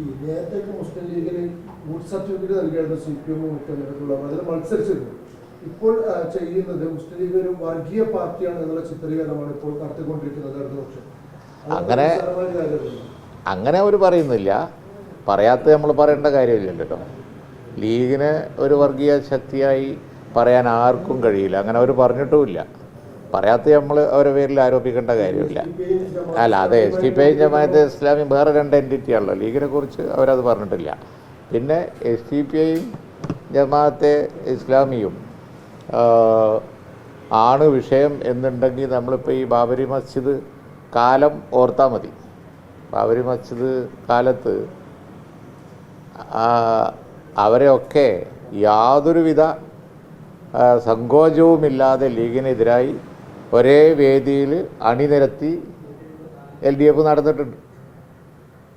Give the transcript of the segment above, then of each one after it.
ഈ നേരത്തെ മുസ്ലിം ലീഗിന് വോട്ട് സർട്ടിഫിക്കറ്റ് നൽകിയായിരുന്നു സി പി എം തെരഞ്ഞെടുപ്പുള്ളവർ അതിൽ മത്സരിച്ചിരുന്നു ഇപ്പോൾ ചെയ്യുന്നത് മുസ്ലിം ലീഗ് ഒരു വർഗീയ പാർട്ടിയാണ് എന്നുള്ള ചിത്രീകരണമാണ് ഇപ്പോൾ നടത്തിക്കൊണ്ടിരിക്കുന്നത് ഇടതുപക്ഷം. അങ്ങനെ-. അങ്ങനെ അവർ പറയുന്നില്ല. പറയാത്ത നമ്മൾ പറയേണ്ട കാര്യമില്ലല്ലോ. കേട്ടോ ലീഗിനെ ഒരു വർഗീയ ശക്തിയായി പറയാൻ ആർക്കും കഴിയില്ല. അങ്ങനെ അവർ പറഞ്ഞിട്ടുമില്ല. പറയാത്ത നമ്മൾ അവരുടെ പേരിൽ ആരോപിക്കേണ്ട കാര്യമില്ല. അല്ല അതെ S T P I Jamaat Islami വേറെ രണ്ട് എന്റിറ്റി ആണല്ലോ. ലീഗിനെ കുറിച്ച് അവരത് പറഞ്ഞിട്ടില്ല. പിന്നെ എസ് ടി പി ഐയും ജമാഅത്തെ ഇസ്ലാമിയും ആണ് വിഷയം എന്നുണ്ടെങ്കിൽ നമ്മളിപ്പോൾ ഈ ബാബരി മസ്ജിദ് കാലം ഓർത്താൽ മതി. ബാബരി മസ്ജിദ് കാലത്ത് അവരെയൊക്കെ യാതൊരുവിധ സങ്കോചവുമില്ലാതെ ലീഗിനെതിരായി ഒരേ വേദിയിൽ അണിനിരത്തി എൽ ഡി എഫ് നടന്നിട്ടുണ്ട്.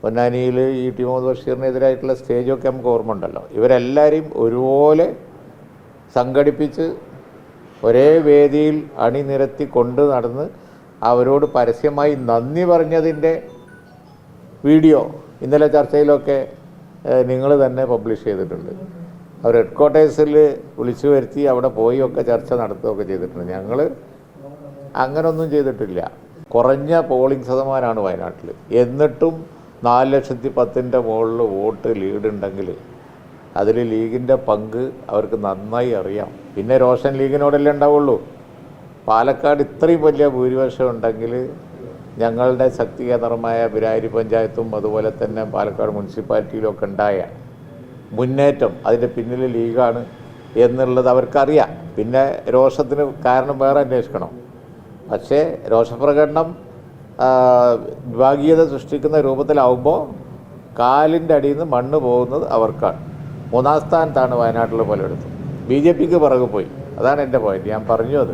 പൊന്നാനിയിൽ ഈ ടി മുഹമ്മദ് ബഷീറിനെതിരായിട്ടുള്ള സ്റ്റേജൊക്കെ നമുക്ക് ഓർമ്മ ഉണ്ടല്ലോ ഇവരെല്ലാവരെയും ഒരുപോലെ സംഘടിപ്പിച്ച് ഒരേ വേദിയിൽ അണിനിരത്തി കൊണ്ട് നടന്ന് അവരോട് പരസ്യമായി നന്ദി പറഞ്ഞതിന്റെ വീഡിയോ ഇന്നലെ ചർച്ചയിലൊക്കെ നിങ്ങൾ തന്നെ പബ്ലിഷ് ചെയ്തിട്ടുണ്ട്. അവർ ഹെഡ് ക്വാർട്ടേഴ്സിൽ വിളിച്ചു വരുത്തി അവിടെ പോയി ഒക്കെ ചർച്ച നടത്തുകയൊക്കെ ചെയ്തിട്ടുണ്ട്. ഞങ്ങൾ അങ്ങനൊന്നും ചെയ്തിട്ടില്ല. കുറഞ്ഞ പോളിംഗ് ശതമാനമാണ് വയനാട്ടിൽ എന്നിട്ടും നാല് ലക്ഷത്തി പത്തിന്റെ മുകളിൽ വോട്ട് ലീഡ് ഉണ്ടെങ്കിൽ അതിൽ ലീഗിന്റെ പങ്ക് അവർക്ക് നന്നായി അറിയാം. പിന്നെ റോഷൻ ലീഗിനോടല്ലേ ഉണ്ടാവുള്ളൂ. പാലക്കാട് ഇത്രയും വലിയ ഭൂരിപക്ഷം ഉണ്ടെങ്കിൽ ഞങ്ങളുടെ ശക്തി കേന്ദ്രമായ ബിരാരി പഞ്ചായത്തും അതുപോലെ തന്നെ പാലക്കാട് മുനിസിപ്പാലിറ്റിയിലും ഒക്കെ ഉണ്ടായ മുന്നേറ്റം അതിന്റെ പിന്നിൽ ലീഗാണ് എന്നുള്ളത് അവർക്കറിയാം. പിന്നെ രോഷത്തിന് കാരണം വേറെ അന്വേഷിക്കണം. പക്ഷേ രോഷപ്രകടനം വിഭാഗീയത സൃഷ്ടിക്കുന്ന രൂപത്തിലാവുമ്പോൾ കാലിന്റെ അടിയിൽ നിന്ന് മണ്ണ് പോകുന്നത് അവർക്കാണ്. മൂന്നാം സ്ഥാനത്താണ് വയനാട്ടിൽ പലയിടത്തും ബി ജെ പിക്ക് പിറകെ പോയി. അതാണ് എന്റെ പോയിന്റ് ഞാൻ പറഞ്ഞു അത്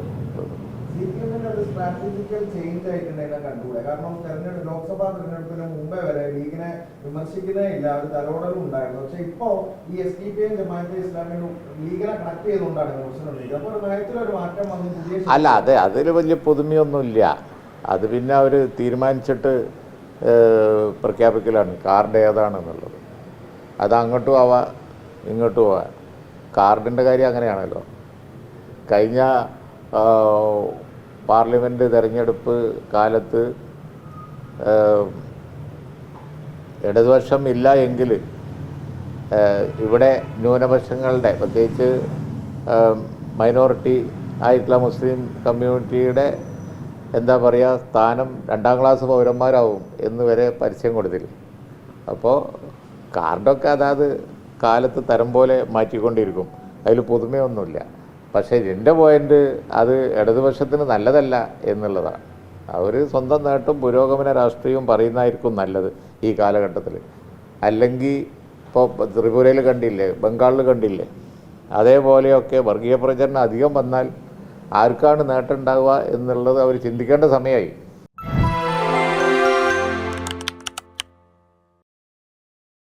സ്ട്രാറ്റജിക്കൽ ചേഞ്ച് ആയിട്ടുണ്ടെങ്കിൽ കണ്ടുകൂടെ? കാരണം തെരഞ്ഞെടുപ്പ് ലോക്സഭാ തെരഞ്ഞെടുപ്പിന് മുമ്പേ വരെ ലീഗിനെ വിമർശിക്കുന്നേ ഇല്ല. ഒരു തലോടലും ഉണ്ടായിരുന്നു. പക്ഷെ ഇപ്പോ ഈ S D P M Jamaate ഇസ്ലാമിനും ലീഗിനെ കണക്ട് ചെയ്തുകൊണ്ടാണ് വിമർശനം ഒരു നയത്തിലൊരു മാറ്റം വന്നു അല്ല അതെ അതിൽ വലിയ പുതുമയൊന്നുമില്ല. അത് പിന്നെ അവർ തീരുമാനിച്ചിട്ട് പ്രഖ്യാപിക്കലാണ്. കാർഡ് ഏതാണെന്നുള്ളത്. അത് അങ്ങോട്ടും ആവാം ഇങ്ങോട്ടും ആവാം. കാർഡിന്റെ കാര്യം അങ്ങനെയാണല്ലോ. കഴിഞ്ഞ പാർലമെന്റ് തെരഞ്ഞെടുപ്പ് കാലത്ത് ഇടതുപക്ഷം ഇല്ല എങ്കിൽ ഇവിടെ ന്യൂനപക്ഷങ്ങളുടെ പ്രത്യേകിച്ച് മൈനോറിറ്റി ആയിട്ടുള്ള മുസ്ലിം കമ്മ്യൂണിറ്റിയുടെ എന്താ പറയുക സ്ഥാനം രണ്ടാം ക്ലാസ് പൗരന്മാരാവും എന്ന് വരെ പരസ്യം കൊടുത്തില്ല. അപ്പോൾ കാർഡൊക്കെ അതാത് കാലത്ത് തരം പോലെ മാറ്റിക്കൊണ്ടിരിക്കും. അതിൽ പുതുമയൊന്നുമില്ല. പക്ഷേ എന്റെ പോയിന്റ് അത് ഇടതുപക്ഷത്തിന് നല്ലതല്ല എന്നുള്ളതാണ്. അവർ സ്വന്തം നേട്ടം പുരോഗമന രാഷ്ട്രീയവും പറയുന്നതായിരിക്കും നല്ലത് ഈ കാലഘട്ടത്തിൽ. അല്ലെങ്കിൽ ഇപ്പോൾ ത്രിപുരയിൽ കണ്ടില്ലേ ബംഗാളിൽ കണ്ടില്ലേ അതേപോലെയൊക്കെ വർഗീയ പ്രചരണം അധികം വന്നാൽ ആർക്കാണ് നേട്ടം ഉണ്ടാവുക എന്നുള്ളത് അവർ ചിന്തിക്കേണ്ട സമയമായി.